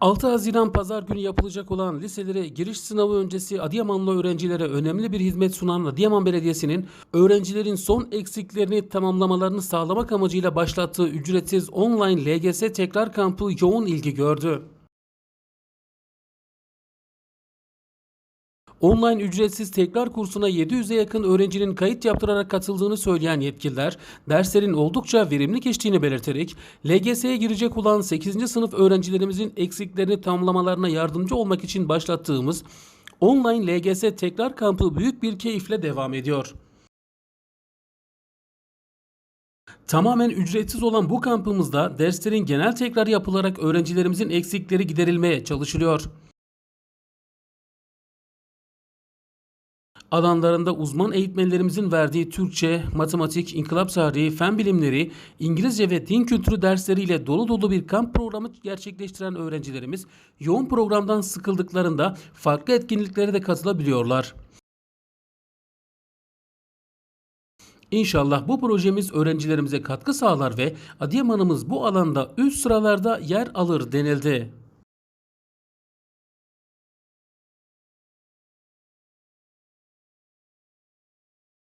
6 Haziran Pazar günü yapılacak olan liselere giriş sınavı öncesi Adıyamanlı öğrencilere önemli bir hizmet sunan Adıyaman Belediyesi'nin öğrencilerin son eksiklerini tamamlamalarını sağlamak amacıyla başlattığı ücretsiz online LGS tekrar kampı yoğun ilgi gördü. Online ücretsiz tekrar kursuna 700'e yakın öğrencinin kayıt yaptırarak katıldığını söyleyen yetkililer, derslerin oldukça verimli geçtiğini belirterek, LGS'ye girecek olan 8. sınıf öğrencilerimizin eksiklerini tamamlamalarına yardımcı olmak için başlattığımız online LGS tekrar kampı büyük bir keyifle devam ediyor. Tamamen ücretsiz olan bu kampımızda derslerin genel tekrarı yapılarak öğrencilerimizin eksikleri giderilmeye çalışılıyor. Alanlarında uzman eğitmenlerimizin verdiği Türkçe, matematik, inkılap tarihi, fen bilimleri, İngilizce ve din kültürü dersleriyle dolu dolu bir kamp programı gerçekleştiren öğrencilerimiz yoğun programdan sıkıldıklarında farklı etkinliklere de katılabiliyorlar. İnşallah bu projemiz öğrencilerimize katkı sağlar ve Adıyaman'ımız bu alanda üst sıralarda yer alır denildi.